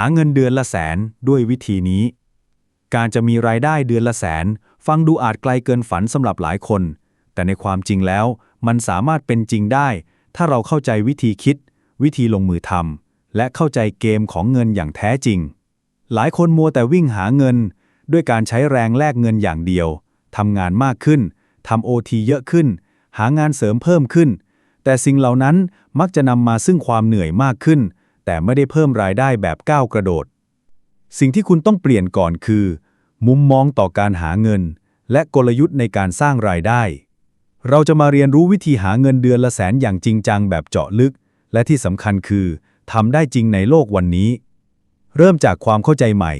าเงินเดือนละแสนด้วยวิธีนี้ การจะมีรายได้เดือนละแสน ฟังดูอาจไกลเกินฝันสำหรับหลายคน แต่ในความจริงแล้วมันสามารถเป็นจริงได้ ถ้าเราเข้าใจวิธีคิด วิธีลงมือทำและเข้าใจเกมของเงินอย่างแท้จริง หลายคนมัวแต่วิ่งหาเงิน ด้วยการใช้แรงแลกเงินอย่างเดียวทำงานมากขึ้นทำโอทีเยอะขึ้น หางานเสริมเพิ่มขึ้น แต่สิ่งเหล่านั้นมักจะนำมาซึ่งความเหนื่อยมากขึ้น แต่ไม่ได้เพิ่มรายได้แบบก้าวกระโดด สิ่งที่คุณต้องเปลี่ยนก่อนคือ มุมมองต่อการหาเงิน และกลยุทธ์ในการสร้างรายได้ เราจะมาเรียนรู้วิธีหาเงินเดือนละแสนอย่างจริงจังแบบเจาะลึก และที่สำคัญคือทำได้จริงในโลกวันนี้ เริ่มจากความเข้าใจใหม่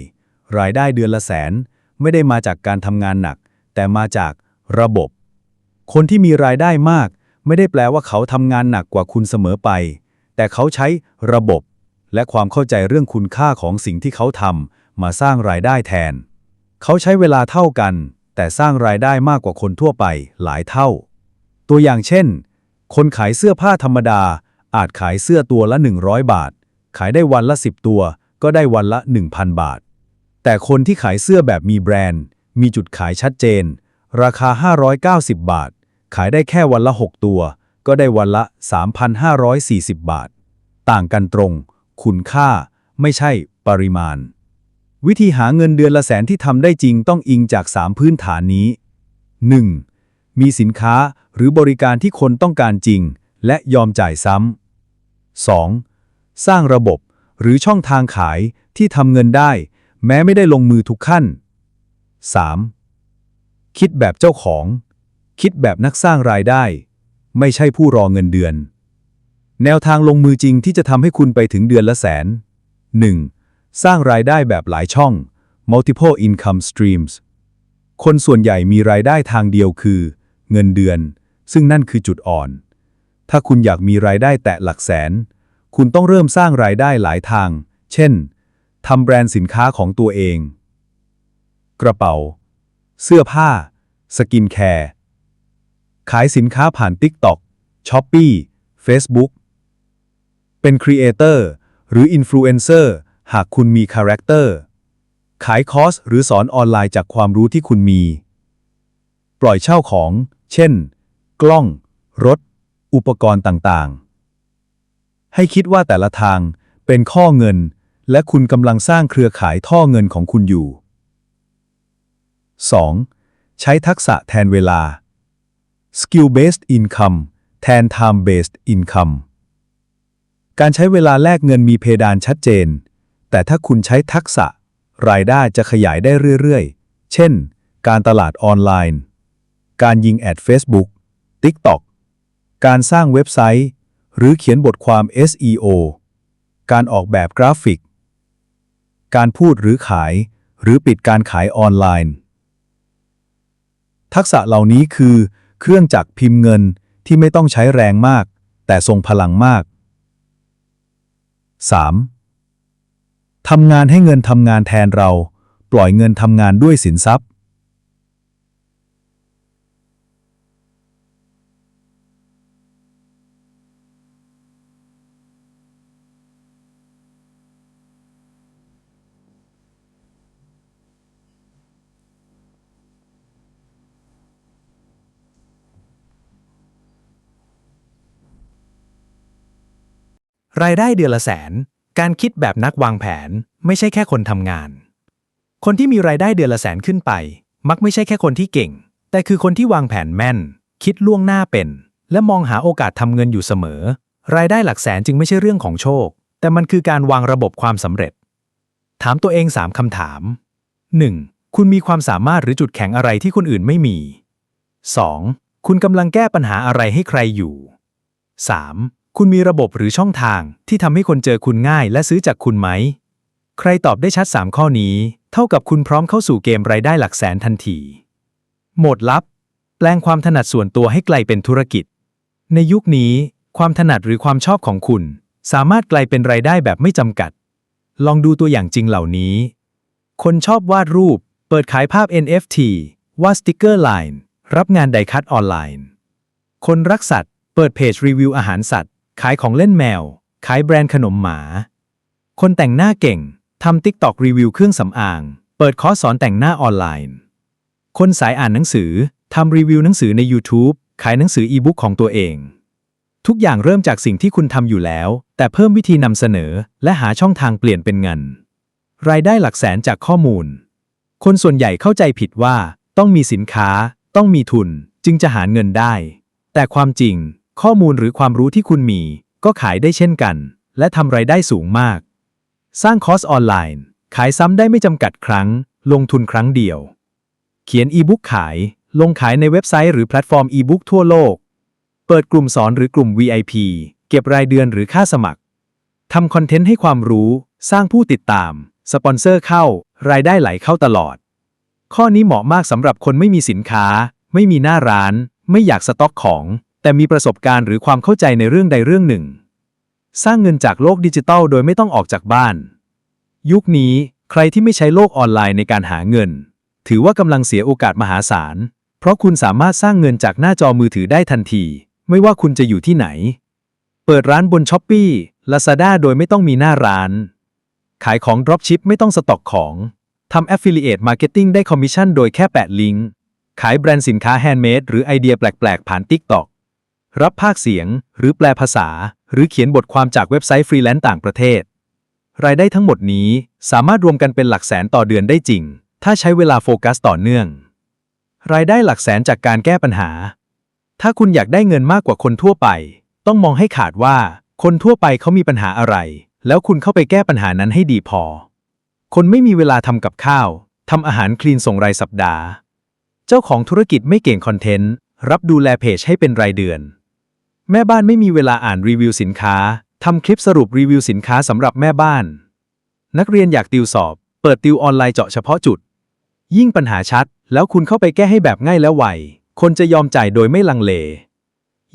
รายได้เดือนละแสน ไม่ได้มาจากการทำงานหนัก แต่มาจากระบบ คนที่มีรายได้มาก ไม่ได้แปลว่าเขาทำงานหนักกว่าคุณเสมอไป แต่เขาใช้ระบบ และความเข้าใจเรื่องคุณค่าของสิ่งที่เขาทำมาสร้างรายได้แทน เขาใช้เวลาเท่ากัน แต่สร้างรายได้มากกว่าคนทั่วไปหลายเท่า ตัวอย่างเช่น คนขายเสื้อผ้าธรรมดา อาจขายเสื้อตัวละ 100 บาท ขายได้วันละ 10 ตัว ก็ได้วันละ 1,000 บาท แต่คนที่ขายเสื้อแบบมีแบรนด์ มีจุดขายชัดเจน ราคา 590 บาท ขายได้แค่วันละ 6 ตัว ก็ได้วันละ 3,540 บาท ต่างกันตรง คุณค่า ไม่ใช่ปริมาณ วิธีหาเงินเดือนละแสนที่ทำได้จริงต้องอิงจาก 3 พื้นฐานนี้ 1. มีสินค้าหรือบริการที่คนต้องการจริง และยอมจ่ายซ้ำ 2. สร้างระบบหรือช่องทางขายที่ทำเงินได้ แม้ไม่ได้ลงมือทุกขั้น 3. คิดแบบเจ้าของ คิดแบบนักสร้างรายได้ ไม่ใช่ผู้รอเงินเดือน แนวทางลงมือจริงที่จะทำให้คุณไปถึงเดือนละแสน 1. สร้างรายได้แบบหลายช่อง multiple income streams คนส่วนใหญ่มีรายได้ทางเดียวคือ เงินเดือน ซึ่งนั่นคือจุดอ่อน ถ้าคุณอยากมีรายได้แตะหลักแสน คุณต้องเริ่มสร้างรายได้หลายทาง เช่นทำแบรนด์สินค้าของตัวเอง กระเป๋า เสื้อผ้า สกินแคร์ ขายสินค้าผ่าน TikTok, Shopee, Facebook เป็นครีเอเตอร์หรืออินฟลูเอนเซอร์หากคุณมีคาแรคเตอร์ขายคอร์สหรือสอนออนไลน์จากความรู้ที่คุณมี ปล่อยเช่าของ เช่น กล้อง รถ อุปกรณ์ต่างๆ ให้คิดว่าแต่ละทางเป็นข้อเงิน และคุณกำลังสร้างเครือข่ายท่อเงินของคุณอยู่ 2. ใช้ทักษะแทนเวลา skill based income แทน time based income การใช้เวลาแลกเงินมีเพดานชัดเจน แต่ถ้าคุณใช้ทักษะ รายได้จะขยายได้เรื่อยๆ เช่น การตลาดออนไลน์ การยิงแอด Facebook TikTok การสร้างเว็บไซต์ หรือเขียนบทความ SEO การออกแบบกราฟิก การพูดหรือขาย หรือปิดการขายออนไลน์ ทักษะเหล่านี้คือ เครื่องจักรพิมพ์เงินที่ไม่ต้องใช้แรงมาก แต่ทรงพลังมาก 3. ทำงานให้เงินทำงานแทนเรา ปล่อยเงินทำงานด้วยสินทรัพย์ รายได้เดือนละแสน การคิดแบบนักวางแผนไม่ใช่แค่คนทำงาน คนที่มีรายได้เดือนละแสนขึ้นไป มักไม่ใช่แค่คนที่เก่ง แต่คือคนที่วางแผนแม่น คิดล่วงหน้าเป็น และมองหาโอกาสทำเงินอยู่เสมอ รายได้หลักแสนจึงไม่ใช่เรื่องของโชค แต่มันคือการวางระบบความสำเร็จ ถามตัวเอง3คำถาม 1. คุณมีความสามารถหรือจุดแข็งอะไรที่คนอื่นไม่มี 2. คุณกำลังแก้ปัญหาอะไรให้ใครอยู่ 3. คุณมีระบบหรือช่องทางที่ทำให้คนเจอคุณง่ายและซื้อจากคุณไหม ใครตอบได้ชัด 3 ข้อนี้ เท่ากับคุณพร้อมเข้าสู่เกมรายได้หลักแสนทันที โหมดลับ แปลงความถนัดส่วนตัวให้กลายเป็นธุรกิจ ในยุคนี้ ความถนัดหรือความชอบของคุณ สามารถกลายเป็นรายได้แบบไม่จำกัด ลองดูตัวอย่างจริงเหล่านี้ คนชอบวาดรูป เปิดขายภาพ NFT วาดสติกเกอร์ไลน์รับงานไดคัตออนไลน์ คนรักสัตว์ เปิดเพจรีวิวอาหารสัตว์ ขายของเล่นแมว ขายแบรนด์ขนมหมา คนแต่งหน้าเก่งทำ TikTok รีวิวเครื่องสำอาง เปิดคอร์สสอนแต่งหน้าออนไลน์ คนสายอ่านหนังสือทำรีวิวหนังสือใน YouTube ขายหนังสืออีบุ๊กของตัวเอง ทุกอย่างเริ่มจากสิ่งที่คุณทำอยู่แล้ว แต่เพิ่มวิธีนำเสนอ และหาช่องทางเปลี่ยนเป็นเงิน รายได้หลักแสนจากข้อมูล คนส่วนใหญ่เข้าใจผิดว่า ต้องมีสินค้า ต้องมีทุน จึงจะหาเงินได้ แต่ความจริง ข้อมูลหรือความรู้ที่คุณมี ก็ขายได้เช่นกัน และทำไรายได้สูงมาก สร้างคอร์สออนไลน์ ขายซ้ำได้ไม่จำกัดครั้ง ลงทุนครั้งเดียว เขียนอีบุ๊กขาย ลงขายในเว็บไซต์หรือแพลตฟอร์มอีบุ๊กทั่วโลก เปิดกลุ่มสอนหรือกลุ่ม VIP เก็บรายเดือนหรือค่าสมัครทำคอนเทนต์ให้ความรู้ สร้างผู้ติดตาม สปอนเซอร์เข้า รายได้ไหลเข้าตลอด ข้อนี้เหมาะมากสำหรับคนไม่มีสินค้า ไม่มีหน้าร้าน ไม่อยากสต็อกของ แต่มีประสบการณ์หรือความเข้าใจในเรื่องใดเรื่องหนึ่ง สร้างเงินจากโลกดิจิทัลโดยไม่ต้องออกจากบ้าน ยุคนี้ใครที่ไม่ใช้โลกออนไลน์ในการหาเงิน ถือว่ากำลังเสียโอกาสมหาศาล เพราะคุณสามารถสร้างเงินจากหน้าจอมือถือได้ทันที ไม่ว่าคุณจะอยู่ที่ไหน เปิดร้านบน s h อ p e e Lazada โดยไม่ต้องมีหน้าร้าน ขายของ Dropship ไม่ต้องสต็อกของทำ Affiliate Marketing ได้คอมมิชชั่นโดยแค่แปะลิงก์ ขายแบรนด์สินค้าแฮนด์เมดหรือไอเดียแปลก ๆ ผ่าน TikTok รับภาคเสียง หรือแปลภาษา หรือเขียนบทความจากเว็บไซต์ฟรีแลนซ์ต่างประเทศ รายได้ทั้งหมดนี้สามารถรวมกันเป็นหลักแสนต่อเดือนได้จริง ถ้าใช้เวลาโฟกัสต่อเนื่อง รายได้หลักแสนจากการแก้ปัญหา ถ้าคุณอยากได้เงินมากกว่าคนทั่วไป ต้องมองให้ขาดว่า คนทั่วไปเขามีปัญหาอะไร แล้วคุณเข้าไปแก้ปัญหานั้นให้ดีพอ คนไม่มีเวลาทำกับข้าวทำอาหารคลีนส่งรายสัปดาห์ เจ้าของธุรกิจไม่เก่งคอนเทนต์ รับดูแลเพจให้เป็นรายเดือน แม่บ้านไม่มีเวลาอ่านรีวิวสินค้า ทำคลิปสรุปรีวิวสินค้าสำหรับแม่บ้าน นักเรียนอยากติวสอบ เปิดติวออนไลน์เจาะเฉพาะจุด ยิ่งปัญหาชัด แล้วคุณเข้าไปแก้ให้แบบง่ายและไว คนจะยอมจ่ายโดยไม่ลังเล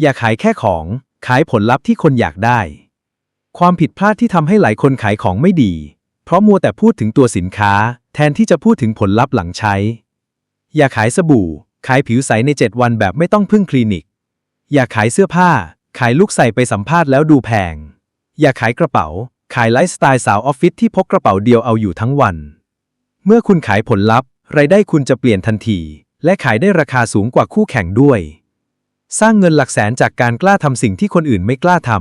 อย่าขายแค่ของ ขายผลลัพธ์ที่คนอยากได้ ความผิดพลาดที่ทำให้หลายคนขายของไม่ดี เพราะมัวแต่พูดถึงตัวสินค้า แทนที่จะพูดถึงผลลัพธ์หลังใช้ อย่าขายสบู่ ขายผิวใสใน 7 วันแบบไม่ต้องพึ่งคลินิก อย่าขายเสื้อผ้า ขายลูกใส่ไปสัมภาษณ์แล้วดูแพง อย่าขายกระเป๋า ขายไลฟ์สไตล์สาวออฟฟิศที่พกกระเป๋าเดียวเอาอยู่ทั้งวัน เมื่อคุณขายผลลัพธ์ รายได้คุณจะเปลี่ยนทันที และขายได้ราคาสูงกว่าคู่แข่งด้วย สร้างเงินหลักแสนจากการกล้าทำสิ่งที่คนอื่นไม่กล้าท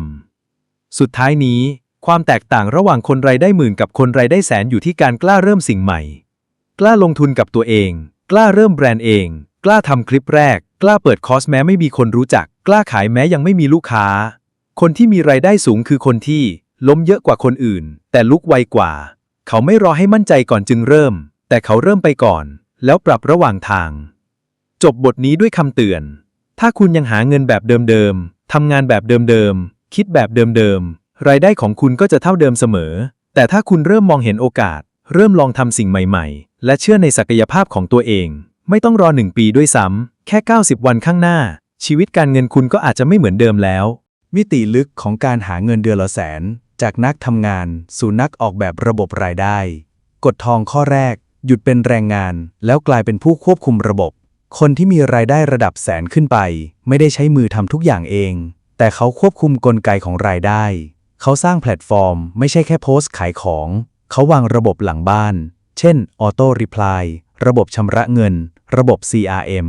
ำสุดท้ายนี้ ความแตกต่างระหว่างคนรายได้หมื่นกับคนรายได้แสนอยู่ที่การกล้าเริ่มสิ่งใหม่ กล้าลงทุนกับตัวเอง กล้าเริ่มแบรนด์เอง กล้าทำคลิปแรก กล้าเปิดคอร์สแม้ไม่มีคนรู้จัก กล้าขายแม้ยังไม่มีลูกค้า คนที่มีรายได้สูงคือคนที่ล้มเยอะกว่าคนอื่น แต่ลุกไวกว่า เขาไม่รอให้มั่นใจก่อนจึงเริ่ม แต่เขาเริ่มไปก่อน แล้วปรับระหว่างทาง จบบทนี้ด้วยคำเตือน ถ้าคุณยังหาเงินแบบเดิมๆทำงานแบบเดิมๆคิดแบบเดิมๆรายได้ของคุณก็จะเท่าเดิมเสมอ แต่ถ้าคุณเริ่มมองเห็นโอกาส เริ่มลองทำสิ่งใหม่ๆ และเชื่อในศักยภาพของตัวเอง ไม่ต้องรอหนึ่งปีด้วยซ้ำแค่ 90 วันข้างหน้า ชีวิตการเงินคุณก็อาจจะไม่เหมือนเดิมแล้ว มิติลึกของการหาเงินเดือนละแสน จากนักทำงาน สู่นักออกแบบระบบรายได้ กฎทองข้อแรก หยุดเป็นแรงงาน แล้วกลายเป็นผู้ควบคุมระบบ คนที่มีรายได้ระดับแสนขึ้นไป ไม่ได้ใช้มือทำทุกอย่างเอง แต่เขาควบคุมกลไกของรายได้ เขาสร้างแพลตฟอร์ม ไม่ใช่แค่โพสต์ขายของ เขาวางระบบหลังบ้าน เช่นออโต้รีプライระบบชำระเงิน ระบบ CRM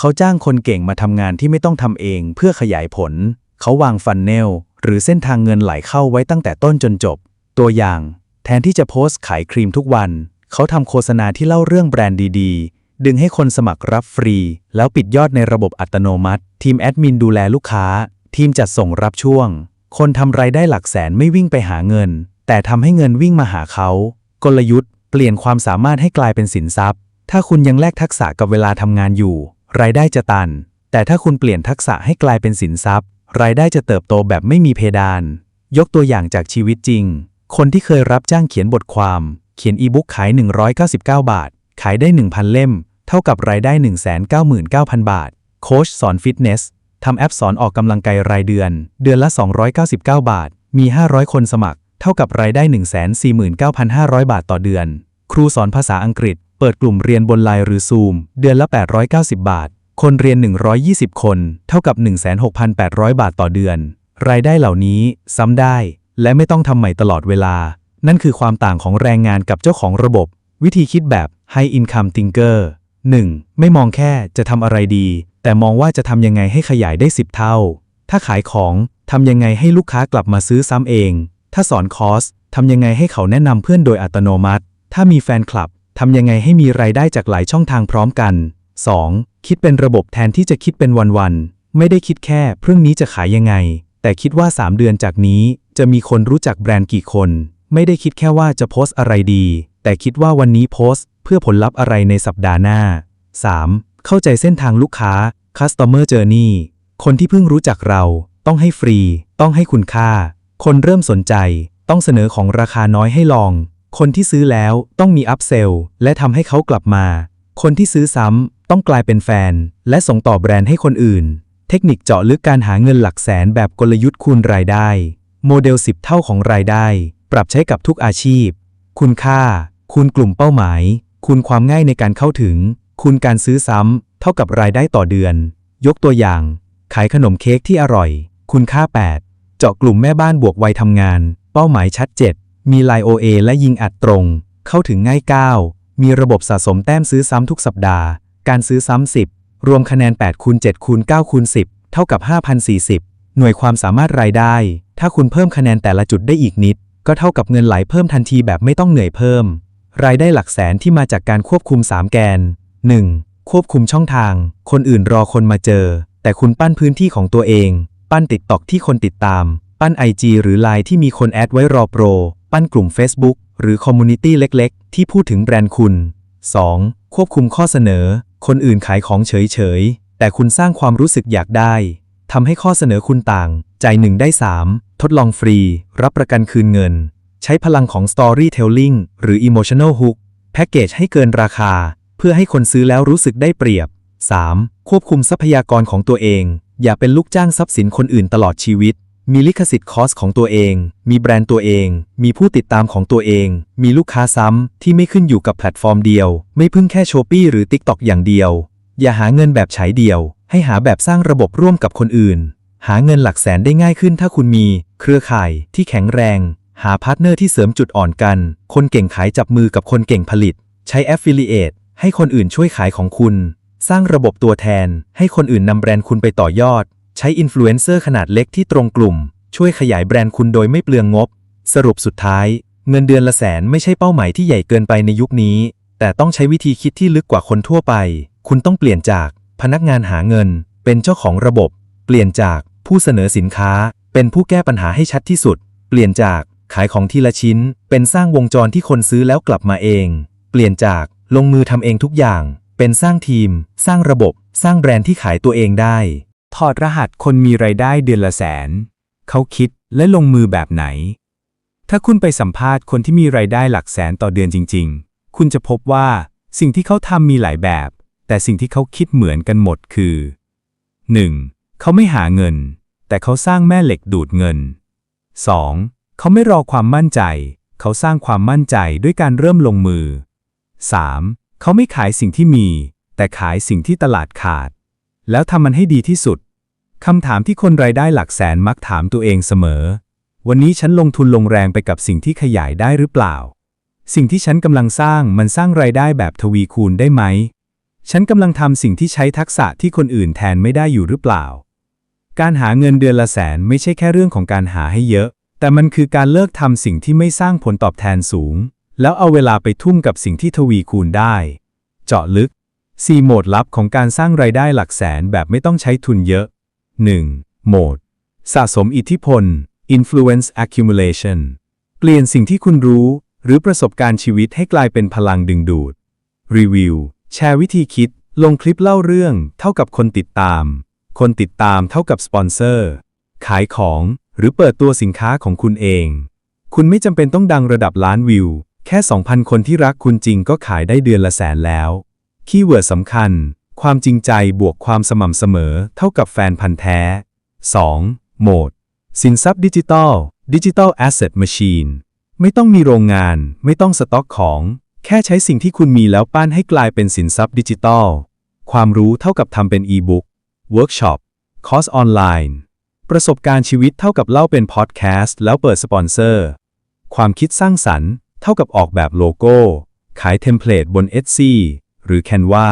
เขาจ้างคนเก่งมาทำงานที่ไม่ต้องทำเองเพื่อขยายผล เขาวางฟันเนล หรือเส้นทางเงินไหลเข้าไว้ตั้งแต่ต้นจนจบ ตัวอย่าง แทนที่จะโพสต์ขายครีมทุกวัน เขาทำโฆษณาที่เล่าเรื่องแบรนด์ดีๆ ดึงให้คนสมัครรับฟรี แล้วปิดยอดในระบบอัตโนมัติ ทีมแอดมินดูแลลูกค้า ทีมจัดส่งรับช่วง คนทำรายได้หลักแสนไม่วิ่งไปหาเงิน แต่ทำให้เงินวิ่งมาหาเขา กลยุทธ์ เปลี่ยนความสามารถให้กลายเป็นสินทรัพย์ ถ้าคุณยังแลกทักษะกับเวลาทำงานอยู่ รายได้จะตัน แต่ถ้าคุณเปลี่ยนทักษะให้กลายเป็นสินทรัพย์ รายได้จะเติบโตแบบไม่มีเพดาน ยกตัวอย่างจากชีวิตจริง คนที่เคยรับจ้างเขียนบทความ เขียนอีบุ๊กขาย 199 บาท ขายได้ 1,000 เล่ม เท่ากับรายได้ 199,000 บาท โค้ชสอนฟิตเนสทำแอปสอนออกกำลังกายรายเดือน เดือนละ 299 บาท มี 500 คนสมัคร เท่ากับรายได้ 149,500 บาทต่อเดือน ครูสอนภาษาอังกฤษ เปิดกลุ่มเรียนบนไลน์หรือซูมเดือนละ 890 บาท คนเรียน 120 คน เท่ากับ 16,800 บาทต่อเดือน รายได้เหล่านี้ซ้ำได้ และไม่ต้องทำใหม่ตลอดเวลา นั่นคือความต่างของแรงงานกับเจ้าของระบบ วิธีคิดแบบ High Income Thinker 1. ไม่มองแค่จะทำอะไรดี แต่มองว่าจะทำยังไงให้ขยายได้ 10 เท่า ถ้าขายของทำยังไงให้ลูกค้ากลับมาซื้อซ้ำเอง ถ้าสอนคอร์สทำยังไงให้เขาแนะนำเพื่อนโดยอัตโนมัติ ถ้ามีแฟนคลับ ทำยังไงให้มีรายได้จากหลายช่องทางพร้อมกัน 2. คิดเป็นระบบแทนที่จะคิดเป็นวันๆ ไม่ได้คิดแค่พรุ่งนี้จะขายยังไง แต่คิดว่า 3 เดือนจากนี้ จะมีคนรู้จักแบรนด์กี่คน ไม่ได้คิดแค่ว่าจะโพสต์อะไรดี แต่คิดว่าวันนี้โพสต์ เพื่อผลลัพธ์อะไรในสัปดาห์หน้า 3. เข้าใจเส้นทางลูกค้า customer journey คนที่เพิ่งรู้จักเรา ต้องให้ฟรี ต้องให้คุณค่า คนเริ่มสนใจ ต้องเสนอของราคาน้อยให้ลอง คนที่ซื้อแล้วต้องมีอัพเซลและทำให้เขากลับมา คนที่ซื้อซ้ำต้องกลายเป็นแฟน และส่งต่อแบรนด์ให้คนอื่น เทคนิคเจาะลึกการหาเงินหลักแสนแบบกลยุทธ์คูณรายได้ โมเดล 10 เท่าของรายได้ ปรับใช้กับทุกอาชีพ คุณค่า คูณกลุ่มเป้าหมาย คูณความง่ายในการเข้าถึง คูณการซื้อซ้ำเท่ากับรายได้ต่อเดือน ยกตัวอย่าง ขายขนมเค้กที่อร่อย คุณค่า 8 เจาะกลุ่มแม่บ้านบวกวัยทำงาน เป้าหมายชัด 7 มีไลน์ OA และยิงอัดตรง เข้าถึงง่าย9มีระบบสะสมแต้มซื้อซ้ำทุกสัปดาห์ การซื้อซ้ำ 10 รวมคะแนน8คูณ7คูณ9คูณ10 เท่ากับ 5,040 หน่วยความสามารถรายได้ ถ้าคุณเพิ่มคะแนนแต่ละจุดได้อีกนิด ก็เท่ากับเงินไหลเพิ่มทันทีแบบไม่ต้องเหนื่อยเพิ่ม รายได้หลักแสนที่มาจากการควบคุม 3 แกน 1. ควบคุมช่องทาง คนอื่นรอคนมาเจอ แต่คุณปั้นพื้นที่ของตัวเอง ปั้นติดตอกที่คนติดตาม ปั้น IG หรือ Line ที่มีคนแอดไว้รอโปร ปั้นกลุ่ม Facebook หรือคอมมูนิตี้เล็กๆ ที่พูดถึงแบรนด์คุณ 2. ควบคุมข้อเสนอ คนอื่นขายของเฉยๆ แต่คุณสร้างความรู้สึกอยากได้ ทำให้ข้อเสนอคุณต่าง จ่ายหนึ่งได้ 3 ทดลองฟรี รับประกันคืนเงิน ใช้พลังของ Storytelling หรือ Emotional Hook แพ็กเกจให้เกินราคา เพื่อให้คนซื้อแล้วรู้สึกได้เปรียบ 3. ควบคุมทรัพยากรของตัวเอง อย่าเป็นลูกจ้างทรัพย์สินคนอื่นตลอดชีวิต มีลิขสิทธิ์คอสของตัวเอง มีแบรนด์ตัวเอง มีผู้ติดตามของตัวเอง มีลูกค้าซ้ำที่ไม่ขึ้นอยู่กับแพลตฟอร์มเดียว ไม่พึ่งแค่โชปี้หรือ TikTok อย่างเดียว อย่าหาเงินแบบฉายเดียว ให้หาแบบสร้างระบบร่วมกับคนอื่น หาเงินหลักแสนได้ง่ายขึ้นถ้าคุณมี เครือข่ายที่แข็งแรง หาพาร์ทเนอร์ที่เสริมจุดอ่อนกัน คนเก่งขายจับมือกับคนเก่งผลิต ใช้ Affiliate ให้คนอื่นช่วยขายของคุณ สร้างระบบตัวแทน ให้คนอื่นนำแบรนด์คุณไปต่อยอด ใช้อินฟลูเอนเซอร์ขนาดเล็กที่ตรงกลุ่ม ช่วยขยายแบรนด์คุณโดยไม่เปลืองงบ สรุปสุดท้าย เงินเดือนละแสนไม่ใช่เป้าหมายที่ใหญ่เกินไปในยุคนี้ แต่ต้องใช้วิธีคิดที่ลึกกว่าคนทั่วไป คุณต้องเปลี่ยนจากพนักงานหาเงิน เป็นเจ้าของระบบ เปลี่ยนจากผู้เสนอสินค้า เป็นผู้แก้ปัญหาให้ชัดที่สุด เปลี่ยนจากขายของทีละชิ้น เป็นสร้างวงจรที่คนซื้อแล้วกลับมาเอง เปลี่ยนจากลงมือทำเองทุกอย่าง เป็นสร้างทีม สร้างระบบ สร้างแบรนด์ที่ขายตัวเองได้ ถอดรหัสคนมีไรายได้เดือนละแสน เขาคิดและลงมือแบบไหน ถ้าคุณไปสัมภาษณ์คนที่มีไรายได้หลักแสนต่อเดือนจริง ๆ คุณจะพบว่าสิ่งที่เขาทำมีหลายแบบ แต่สิ่งที่เขาคิดเหมือนกันหมดคือ 1. เขาไม่หาเงิน แต่เขาสร้างแม่เหล็กดูดเงิน 2. เขาไม่รอความมั่นใจ เขาสร้างความมั่นใจด้วยการเริ่มลงมือ 3. เขาไม่ขายสิ่งที่มี แต่ขายสิ่งที่ตลาดขาด แล้วทำมันให้ดีที่สุดคำถามที่คนรายได้หลักแสนมักถามตัวเองเสมอ วันนี้ฉันลงทุนลงแรงไปกับสิ่งที่ขยายได้หรือเปล่า สิ่งที่ฉันกำลังสร้างมันสร้างรายได้แบบทวีคูณได้ไหม ฉันกำลังทำสิ่งที่ใช้ทักษะที่คนอื่นแทนไม่ได้อยู่หรือเปล่า การหาเงินเดือนละแสนไม่ใช่แค่เรื่องของการหาให้เยอะ แต่มันคือการเลิกทำสิ่งที่ไม่สร้างผลตอบแทนสูง แล้วเอาเวลาไปทุ่มกับสิ่งที่ทวีคูณได้ เจาะลึก 4 โหมดลับของการสร้างรายได้หลักแสนแบบไม่ต้องใช้ทุนเยอะ 1. โหมด สะสมอิทธิพล influence accumulation เปลี่ยนสิ่งที่คุณรู้ หรือประสบการณ์ชีวิตให้กลายเป็นพลังดึงดูด รีวิว แชร์วิธีคิด ลงคลิปเล่าเรื่อง เท่ากับคนติดตาม คนติดตามเท่ากับสปอนเซอร์ ขายของหรือเปิดตัวสินค้าของคุณเอง คุณไม่จำเป็นต้องดังระดับล้านวิว แค่ 2,000 คนที่รักคุณจริงก็ขายได้เดือนละแสนแล้ว คีย์เวิร์ดสำคัญ ความจริงใจบวกความสม่ำเสมอ เท่ากับแฟนพันธ์แท้ 2. โหมด สินทรัพย์ดิจิตอล Digital Asset Machine ไม่ต้องมีโรงงาน ไม่ต้องสต็อกของ แค่ใช้สิ่งที่คุณมีแล้วปั้นให้กลายเป็นสินทรัพย์ดิจิตอลความรู้เท่ากับทำเป็นอีบุ๊กเวิร์กช็อปคอร์สออนไลน์ ประสบการณ์ชีวิตเท่ากับเล่าเป็นพอดแคสต์แล้วเปิดสปอนเซอร์ ความคิดสร้างสรรค์ เท่ากับออกแบบโลโก้ ขายเทมเพลตบน Etsy หรือ Canva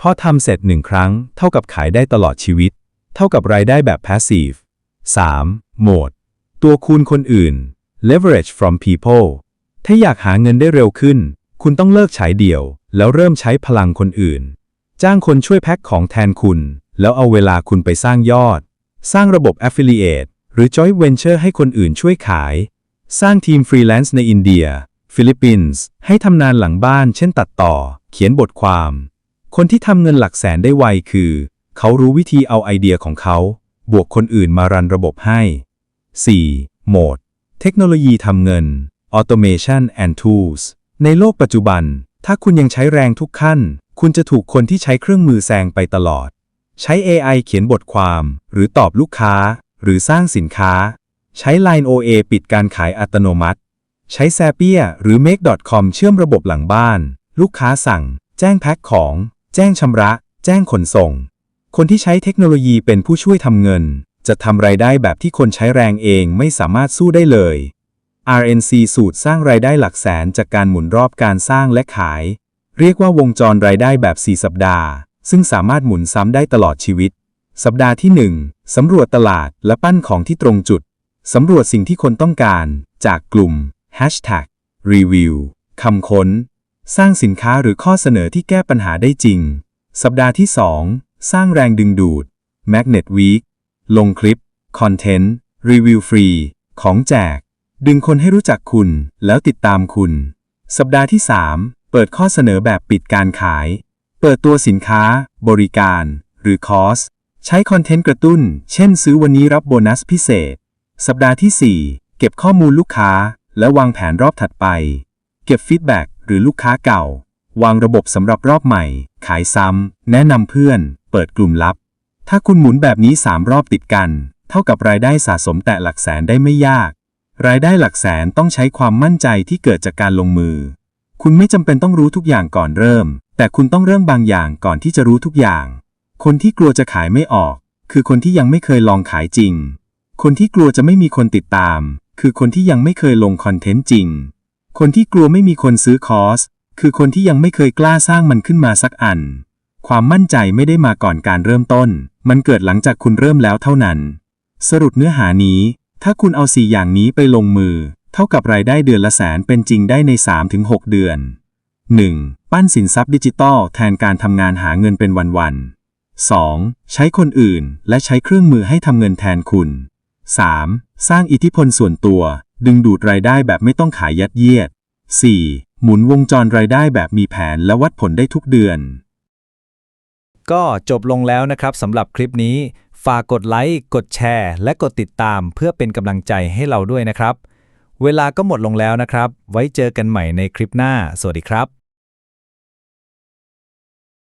พอทำเสร็จหนึ่งครั้ง เท่ากับขายได้ตลอดชีวิต เท่ากับรายได้แบบ Passive 3. โหมด ตัวคูณคนอื่น leverage from people ถ้าอยากหาเงินได้เร็วขึ้น คุณต้องเลิกใช้เดี่ยว แล้วเริ่มใช้พลังคนอื่น จ้างคนช่วยแพ็คของแทนคุณ แล้วเอาเวลาคุณไปสร้างยอด สร้างระบบ affiliate หรือ joint venture ให้คนอื่นช่วยขาย สร้างทีมฟรีแลนซ์ในอินเดีย ฟิลิปปินส์ ให้ทำงานหลังบ้าน เช่นตัดต่อ เขียนบทความ คนที่ทำเงินหลักแสนได้ไวคือ เขารู้วิธีเอาไอเดียของเขา บวกคนอื่นมารันระบบให้ 4. โหมด เทคโนโลยีทำเงิน Automation and Tools ในโลกปัจจุบัน ถ้าคุณยังใช้แรงทุกขั้น คุณจะถูกคนที่ใช้เครื่องมือแซงไปตลอด ใช้ AI เขียนบทความ หรือตอบลูกค้า หรือสร้างสินค้า ใช้ Line OA ปิดการขายอัตโนมัติ ใช้ Zapier หรือ Make.com เชื่อมระบบหลังบ้าน ลูกค้าสั่ง แจ้งแพ็คของ แจ้งชำระ แจ้งขนส่ง คนที่ใช้เทคโนโลยีเป็นผู้ช่วยทำเงิน จะทำรายได้แบบที่คนใช้แรงเองไม่สามารถสู้ได้เลย RNC สูตรสร้างรายได้หลักแสนจากการหมุนรอบการสร้างและขาย เรียกว่าวงจรรายได้แบบ 4 สัปดาห์ ซึ่งสามารถหมุนซ้ำได้ตลอดชีวิต สัปดาห์ที่ 1 สำรวจตลาดและปั้นของที่ตรงจุด สำรวจสิ่งที่คนต้องการ จากกลุ่ม Hashtag Review คำค้น สร้างสินค้าหรือข้อเสนอที่แก้ปัญหาได้จริง สัปดาห์ที่ 2 สร้างแรงดึงดูด Magnet Week ลงคลิป คอนเทนต์ รีวิวฟรี ของแจก ดึงคนให้รู้จักคุณ แล้วติดตามคุณ สัปดาห์ที่ 3 เปิดข้อเสนอแบบปิดการขาย เปิดตัวสินค้า บริการ หรือคอร์สใช้คอนเทนต์กระตุ้น เช่นซื้อวันนี้รับโบนัสพิเศษ สัปดาห์ที่ 4 เก็บข้อมูลลูกค้า และวางแผนรอบถัดไป เก็บฟีดแบ็ก หรือลูกค้าเก่า วางระบบสำหรับรอบใหม่ ขายซ้ำ แนะนำเพื่อน เปิดกลุ่มลับ ถ้าคุณหมุนแบบนี้ 3 รอบติดกัน เท่ากับรายได้สะสมแต่หลักแสนได้ไม่ยาก รายได้หลักแสนต้องใช้ความมั่นใจที่เกิดจากการลงมือ คุณไม่จำเป็นต้องรู้ทุกอย่างก่อนเริ่ม แต่คุณต้องเริ่มบางอย่างก่อนที่จะรู้ทุกอย่าง คนที่กลัวจะขายไม่ออก คือคนที่ยังไม่เคยลองขายจริง คนที่กลัวจะไม่มีคนติดตาม คือคนที่ยังไม่เคยลงคอนเทนต์จริง คนที่กลัวไม่มีคนซื้อคอร์ส คือคนที่ยังไม่เคยกล้าสร้างมันขึ้นมาสักอัน ความมั่นใจไม่ได้มาก่อนการเริ่มต้น มันเกิดหลังจากคุณเริ่มแล้วเท่านั้น สรุปเนื้อหานี้ ถ้าคุณเอาสี่อย่างนี้ไปลงมือ เท่ากับรายได้เดือนละแสนเป็นจริงได้ใน 3-6 เดือน 1. ปั้นสินทรัพย์ดิจิตอลแทนการทำงานหาเงินเป็นวันๆ 2. ใช้คนอื่นและใช้เครื่องมือให้ทำเงินแทนคุณ 3. สร้างอิทธิพลส่วนตัว ดึงดูดรายได้แบบไม่ต้องขายยัดเยียด 4. หมุนวงจรรายได้แบบมีแผนและวัดผลได้ทุกเดือน ก็จบลงแล้วนะครับสำหรับคลิปนี้ ฝากกดไลค์กดแชร์ และกดติดตามเพื่อเป็นกำลังใจให้เราด้วยนะครับ เวลาก็หมดลงแล้วนะครับ ไว้เจอกันใหม่ในคลิปหน้า สวัสดีครับ